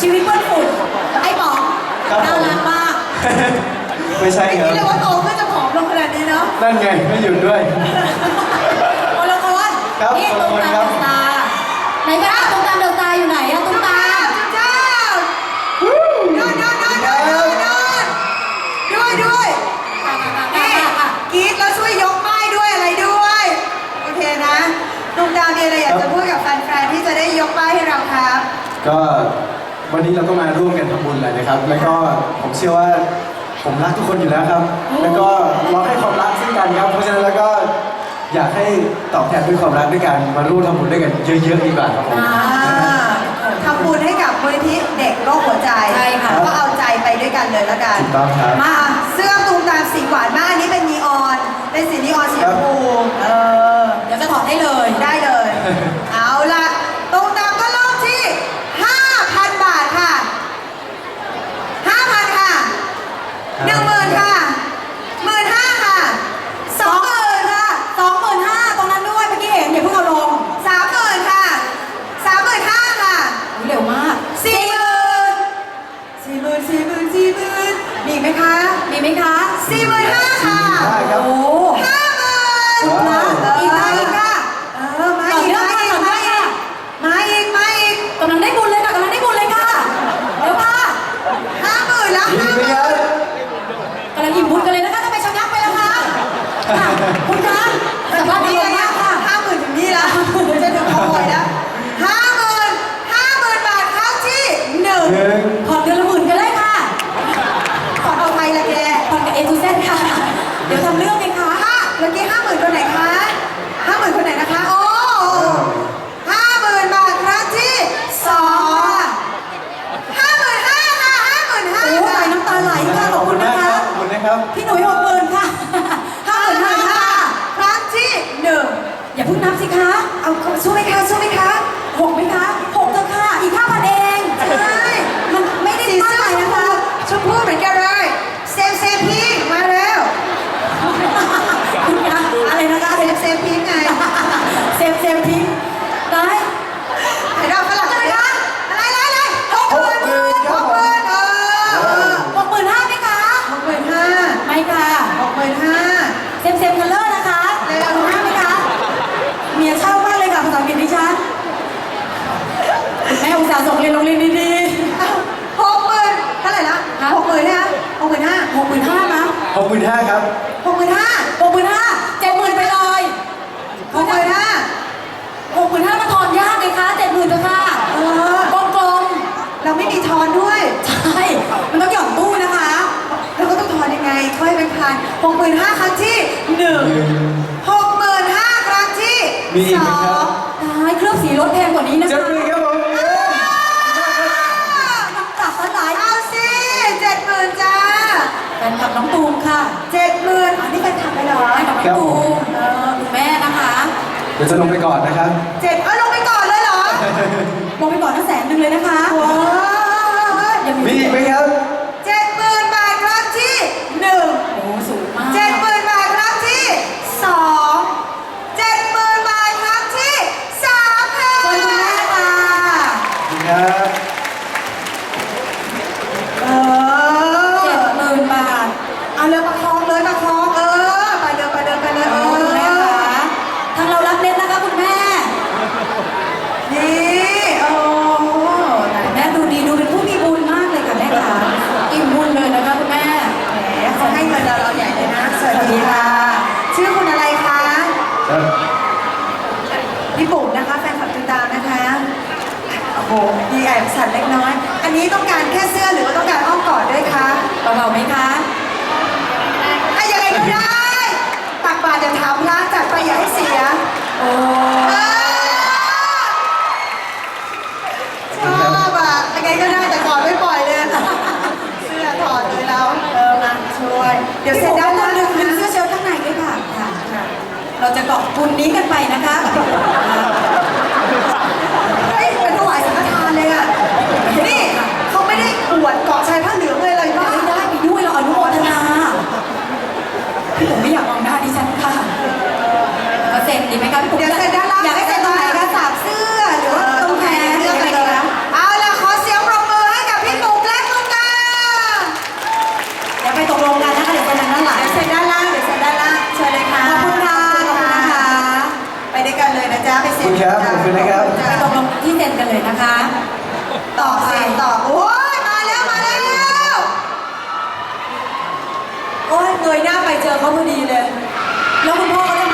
ชีวิตเพื่อนฝุ่นไอ้ป๋องครับผมน่ารักมากไม่ใช่ไม่ครัคิดบเลยว่าโตขึ้นจะผอมลงขนาดนี้เนาะนั่นไงไม่หยุดด้วยคนละคนครับนี่คนตุ้ละมคนตามครับเดอะสตาร์ไหนคะตุ้มตามเดอะสตาร์อยู่ไหนอะตุ้มตามเจ้าโดนโดนโดนโดนโดนโดนด้วยด้วยนี่กรีดแล้วช่วยยกป้ายด้วยอะไรด้วย โอเคนะตุ้มตามมีอะไรอยากจะ ก็วันนี้เราก็มาร่วมกันทำบุญแหละนะครับ แล้วก็ผมเชื่อว่าผมรักทุกคนอยู่แล้วครับ แล้วก็เราให้ความรักซึ่งกันครับ เพราะฉะนั้นแล้วก็อยากให้ตอบแทนด้วยความรักด้วยกันมาร่วมทำบุญด้วยกันเยอะๆดีกว่าครับผมอ่าทำบุญให้กับมูลนิธิเด็กโรคหัวใจ ใช่ค่ะ ก็เอาใจไปด้วยกันเลยแล้วกัน ถูกต้องครับ มาเสื้อตูมตามสีหวานมากอันนี้เป็นนีออน เป็นสีนีออนสีชมพูเออ เดี๋ยวจะถอดให้เลย ได้เลย เอาละตูมตามก็เริ่มที่ 5,000 บาทค่ะ 5,000 ค่ะ 10,000 ค่ะ 15,000 ค่ะ 20,000 ค่ะ สองหมื่นห้าตรงนั้นด้วยเมื่อกี้เห็นอย่าเพิ่งเอาลง 30,000 ค่ะ 35,000 ค่ะ เร็วมาก สี่หมื่นสี่หมื่นสี่หมื่นสี่หมื่นมีอีกไหมคะ มี ไหมคะสี่หมื่นห้าค่ะ พี่หนุ่ยหกหมื่นค่ะห้าหมื่นห้าค่ะครั้งที่หนึ่งอย่าเพิ่งนับสิคะ เอาสู้ไหมคะสู้ไหมคะหกไหมคะหกเถอะค่ะ อีกห้าพันเอง ใช่ มันไม่ได้ สี มาก เสื้อ ไป ชม นะ พู คะ ชมพูเหมือนกันเลยเซมเซมพิงมาแล้ว คุณคะอะไรนะคะ เซมเซมพิงไง เซฟเซฟพิงได้ ไอ้ดอกฝรั่งอะไรนะอะไรอะไรอะไรหกหมื่น หกหมื่นค ห รับ กหมื่นเออ หกหมื่นห้าไหมคะ หกหมื่นห้า ไม่ค่ะ หกหมื่นห้า เซมเซมคัลเลอร์นะคะ เร็ว หกหมื่นห้าไหมคะเมียเช่ามากเลยค่ะภาษาอังกฤษดิฉันคุณแม่อุตส่าห์ส่ง เรียนโรงเรียนดีหกหมื่นเท่าไหร่ละฮะหกหมื่นนะหกหมื่นห้าๆหกหมื่นห้ามั้งขอบคุณห้าครับ หกหมื่นห้าหกหมื่นห้าเจ็ดหมื่นไปเลยหกหมื่นห้าหกหมื่นห้ามันถอนยากเลยคะเจ็ดหมื่นเถอะค่ะเออกลมเราไม่มีทอนด้วย ๆใช่มันต้องหย่อนตู้นะคะแล้วก็ต้องทอนยังไงค่อยเป็นพันหกหมื่นห้าครั้งที่หนึ่งหนึ่งหกหมื่นห้าครั้งที่มีอีกสไหมอครับงได้เครื่องสีรถแพงกว่านี้นะเจ็คะดหมื่นครับผม น้ำปรับสลาย เอาสิเจ็ดหมื่นจ้า แฟนคลับน้องตูมค่ะ เจ็ดหมื่นอันนี้เป็นขับไปเหรอ แฟนคลับน้องตูมเออคุณแม่นะคะ เดี๋ยวจะลงไปก่อนนะครับ เจ็ดเอาลงไปก่อนเลยเหรอ ลงไปก่อนทั้งแสนหนึ่งเลยนะคะว้าวยังมีอีกไหมครับ เจ็ดหมื่นบาทครั้งที่หนึ่ง โอ้สูงมาก เจ็ดหมื่นบาทครั้งที่สองเจ็ดหมื่นบาทครั้งที่สามค่ะ คนคุณแม่ค่ะ ขอบคุณครับ เอ เจ็ด อ หมื่นบาท เอาเลยประคองเลยประคองเออไปเดินไปเดินไปเลยเอ โอ้คุณแม่ อ ค่ะทางเรารับเน็ตนะคะคุณแม่ นี่โอ้ไหน แม่ดูดีดูเป็นผู้มีบุญมากเลยค่ะแม่ค่ะอิ่มบุญเลยนะคะคุณแม่ แหมเขาให้เงินเราเราใหญ่เลยนะ สวัสดีค่ะ ชื่อคุณอะไรคะ ครับ พี่บุ๋มนะคะแฟนคลับติดตามนะคะ โอ้โหมีแอบสั่นเล็กน้อย อันนี้ต้องการแค่เสื้อหรือว่าต้องการอ้อมกอดด้วยคะเบาๆไหมคะอะยังไงก็ได้ ตักบาตรอย่าถามพระจัดไปอย่าให้เสีย โอ้เออชอบอะยังไงก็ได้แต่ก่อนไม่ปล่อยเลย เสื้อถอดเลยแล้ว เออมาช่วย เดี๋ยวเสร็จด้านล่างดึนะ เราจะเกาะคุณนี้กันไปนะคะ เฮ้ยเป็นถวายสังฆทานเลยอะ นี่เขาไม่ได้อวดเกาะชายผ้าเหลืองเลยเลยบ้า ไม่ได้ไปด้วยเราอนุโมทนาพี่ผมไม่อยากมองหน้าดิฉันค่ะก็เซ็นดีไหมคะพี่ผม เดี๋ยวเสร็จด้านล่าง อยากให้ จ้าไปเซ็น ขอบ คุณครับ ขอบคุณนะครับ ไปตกลงที่เซ็นกันเลยนะคะ ต่อเซ็นต่อโอ้ยมาแล้วมาแล้วโอ้ยเงยหน้าไปเจอเขาพอดีเลย แล้วคุณพ่อก็